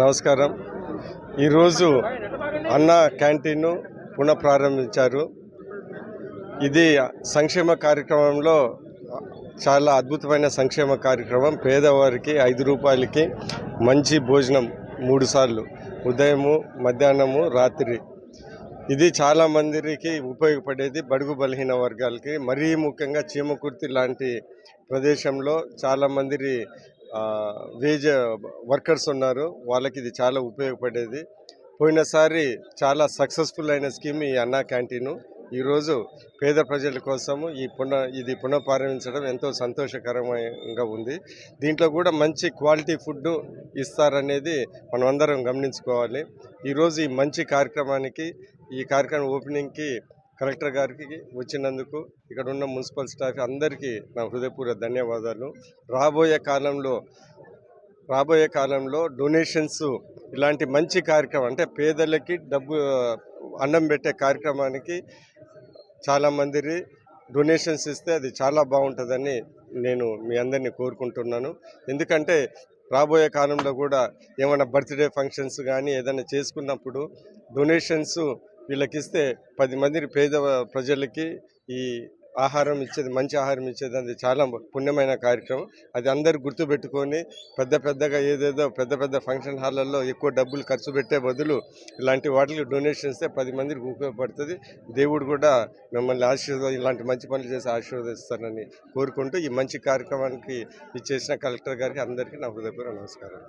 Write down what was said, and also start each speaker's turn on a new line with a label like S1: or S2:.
S1: నమస్కారం. ఈరోజు అన్న క్యాంటీన్ను పునః ప్రారంభించారు ఇది సంక్షేమ కార్యక్రమంలో చాలా అద్భుతమైన సంక్షేమ కార్యక్రమం. పేదవారికి ఐదు రూపాయలకి మంచి భోజనం మూడు సార్లు ఉదయము మధ్యాహ్నము రాత్రి. ఇది చాలా మందికి ఉపయోగపడేది. బడుగు బలహీన వర్గాలకి మరీ ముఖ్యంగా చీమకుర్తి లాంటి ప్రదేశంలో చాలామంది వేజ్ వర్కర్స్ ఉన్నారు. వాళ్ళకి ఇది చాలా ఉపయోగపడేది. పోయినసారి చాలా సక్సెస్ఫుల్ అయిన స్కీమ్ ఈ అన్నా క్యాంటీను. ఈరోజు పేద ప్రజల కోసము ఈ పునః ఇది పునఃప్రారంభించడం ఎంతో సంతోషకరంగా ఉంది. దీంట్లో కూడా మంచి క్వాలిటీ ఫుడ్ ఇస్తారనేది మనం అందరం గమనించుకోవాలి. ఈరోజు ఈ మంచి కార్యక్రమానికి ఈ కార్యక్రమం ఓపెనింగ్కి కలెక్టర్ గారికి వచ్చినందుకు ఇక్కడ ఉన్న మున్సిపల్ స్టాఫ్ అందరికీ నా హృదయపూర్వక ధన్యవాదాలు. రాబోయే కాలంలో రాబోయే కాలంలో డొనేషన్స్ ఇలాంటి మంచి కార్యక్రమం అంటే పేదలకి డబ్బు అన్నం పెట్టే కార్యక్రమానికి చాలామంది డొనేషన్స్ ఇస్తే అది చాలా బాగుంటుందని నేను మీ అందరినీ కోరుకుంటున్నాను. ఎందుకంటే రాబోయే కాలంలో కూడా ఏమైనా బర్త్డే ఫంక్షన్స్ కానీ ఏదైనా చేసుకున్నప్పుడు డొనేషన్స్ వీళ్ళకి ఇస్తే పది మంది పేద ప్రజలకి ఈ ఆహారం ఇచ్చేది మంచి ఆహారం ఇచ్చేది అది చాలా పుణ్యమైన కార్యక్రమం. అది అందరు గుర్తుపెట్టుకొని పెద్ద పెద్దగా ఏదేదో పెద్ద పెద్ద ఫంక్షన్ హాళ్ళల్లో ఎక్కువ డబ్బులు ఖర్చు పెట్టే బదులు ఇలాంటి వాటికి డొనేషన్ ఇస్తే పది మందికి ఉపయోగపడుతుంది. దేవుడు కూడా మిమ్మల్ని ఆశీర్వాద ఇలాంటి మంచి పనులు చేసి ఆశీర్వదిస్తారని కోరుకుంటూ ఈ మంచి కార్యక్రమానికి ఇచ్చేసిన కలెక్టర్ గారికి అందరికీ నా హృదయపూర్వ నమస్కారం